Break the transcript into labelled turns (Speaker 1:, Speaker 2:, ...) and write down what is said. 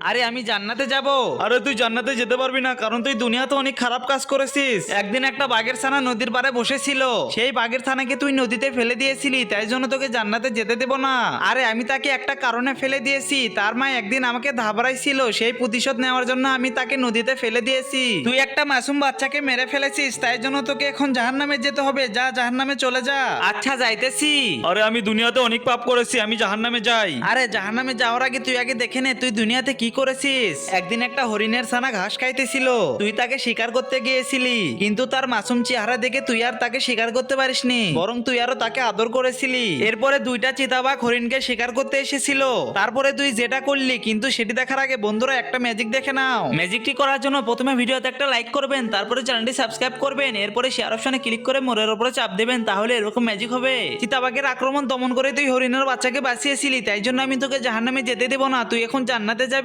Speaker 1: আরে আমি জান্নাতে যাব।
Speaker 2: আরে তুই জান্নাতে যেতে পারবি না কারণ তুই দুনিয়াতে অনেক খারাপ কাজ করেছিস।
Speaker 1: একদিন একটা বাঘের ছানা নদীর পাড়ে বসেছিল। সেই বাঘের ছানাকে তুই নদীতে ফেলে দিয়েছিলি তাই জন্য তোকে জান্নাতে যেতে দেব না। আরে আমি তাকে একটা কারণে ফেলে দিয়েছি তার মা একদিন আমাকে ধাবড়াইছিল সেই প্রতিশোধ নেওয়ার জন্য আমি তাকে নদীতে ফেলে দিয়েছি। তুই একটা মাসুম বাচ্চাকে মেরে ফেলেছিস তাই জন্য তোকে এখন জাহান্নামে যেতে হবে যা জাহান্নামে চলে যা। আচ্ছা যাইতেছি।
Speaker 2: আরে আমি দুনিয়াতে অনেক পাপ করেছি আমি জাহান্নামে যাই।
Speaker 1: আরে জাহান্নামে যাওয়ার আগে তুই আগে দেখে নে তুই দুনিয়াতে কি করেছিস? একদিন একটা হরিণের ছানা ঘাস খাইতেছিল। তুই তাকে শিকার করতে গিয়েছিলি। কিন্তু তার মাসুম চেহারা দেখে তুই আর তাকে শিকার করতে পারিসনি। বরং তুই আরও তাকে আদর করেছিলি। এরপরে দুইটা চিতাবাঘ হরিণকে শিকার করতে এসেছিল। তারপরে তুই যেটা করলি, কিন্তু সেটি দেখার আগে বন্ধুরা একটা ম্যাজিক দেখে নাও। ম্যাজিকটি করার জন্য প্রথমে ভিডিওতে একটা লাইক করবেন, তারপরে চ্যানেলটি সাবস্ক্রাইব করবেন, এরপরে শেয়ার অপশনে ক্লিক করে মোড়ের উপরে চাপ দেবেন, তাহলে এরকম ম্যাজিক হবে। চিতাবাঘের আক্রমণ দমন করে তুই হরিণের বাচ্চাকে বাঁচিয়েছিলি, তাই জন্য আমি তোকে জাহান্নামে যেতে দেবো না, তুই এখন জান্নাতে যাবি।